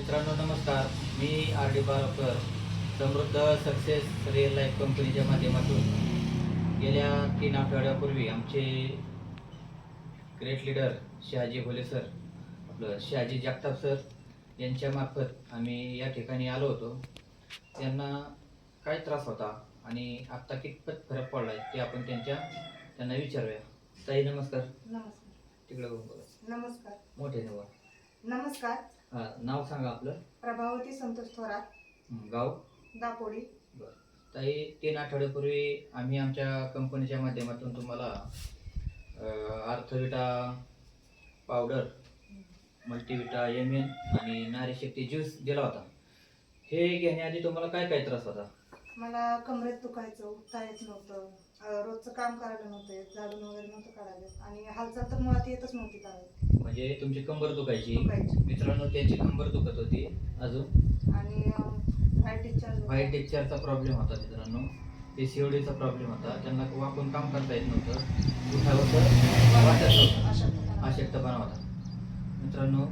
मित्रांनो नमस्कार. मी R D Barkar Samruddh success real life कंपनीच्या माध्यमातून. गेल्या तीन आठवड्यापूर्वी आमचे great leader Shahaji Bhole sir आपलं शहाजी जगताप सर यांच्या मार्फत आम्ही या ठिकाणी आलो होतो. त्यांना काय त्रास होता आणि आत्ता कितपत फरक पडलाय ते आपण त्यांच्या त्यांना विचारूया. ताई नमस्कार. नमस्कार. तिकडे नमस्कार. मोठे नवा नमस्कार. हा नाव सांगा आपलं. प्रभावती संतोष थोरात. हं, गाव? दापोडी ताई तीन आठवड्यापूर्वी आम्ही आमच्या कंपनीच्या माध्यमातून तुम्हाला अं, Arthvita powder multivita M N आणि नारी शक्ती ज्यूस दिला होता. हे घेण्याआधी तुम्हाला काय काय त्रास होता? मला कमरेत दुखायचं उठता येत नव्हतं. अं, रोजचं काम करायला नव्हतं येत झाडून वगैरे नव्हतं काढायला आणि हालचाल तर मुळात येतच नव्हती करायला म्हणजे तुमची कंबर दुखायची. दुखायची. मित्रांनो त्यांची कंबर दुखत होती अजून. आणि व्हाईट डिस्चार्ज व्हाईट टेक्चरचा प्रॉब्लेम होता मित्रांनो. पीसीओडीचा प्रॉब्लेम होता. त्यांना वाकून काम करता येत नव्हतं. उठावं वाटत नव्हतं. अशक्तपणा होता. मित्रांनो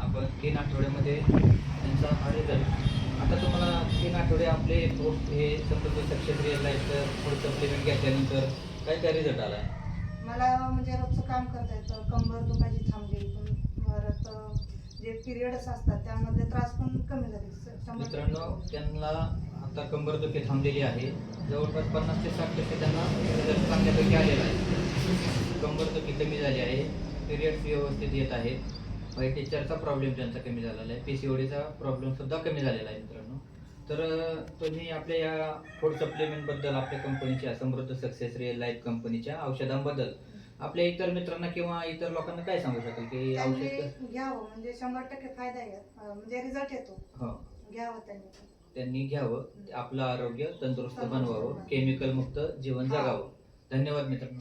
आपण तीन आठवड्यामध्ये त्यांचा हा रिझल्ट आता तुम्हाला तीन आठवडे आपले ग्रुप हे समृद्ध सक्सेस रिअल लाईफचं फूड सप्लिमेंट घेतल्यानंतर काय काय रिझल्ट आला आहे मला म्हणजे रोजचं काम करता येतं कंबर दुखायची थांबली पण परत जे पिरियड्स असतात त्यामध्ये त्रास पण कमी झाले. मित्रांनो त्यांना आता कंबरदुखी थांबलेली आहे. जवळपास पन्नास ते साठ टक्के त्यांना रिझल्ट चांगल्यापैकी आलेला आहे. कंबरदुखी कमी झाली आहे. पिरियड्स व्यवस्थित येत आहेत. व्हाईट टीचरचा प्रॉब्लेम त्यांचा कमी झालेला आहे. पी सी ओडीचा प्रॉब्लेमसुद्धा कमी झालेला आहे मित्रांनो. तर तुम्ही आपल्या या फूड सप्लिमेंटबद्दल आपल्या कंपनीच्या समृद्ध सक्सेस रिअल लाईफ कंपनीच्या औषधांबद्दल आपल्या इतर मित्रांना किंवा इतर लोकांना काय सांगू शकाल की औषध त्यांनी घ्यावं म्हणजे शंभर टक्के फायदा आहे अं, म्हणजे रिझल्ट येतो हो घ्यावं त्यांनी. त्यांनी घ्यावं आपलं आरोग्य तंदुरुस्त तंदुरुस्त बनवावं बनावं. केमिकल मुक्त जीवन हा. जगावं धन्यवाद मित्रांनो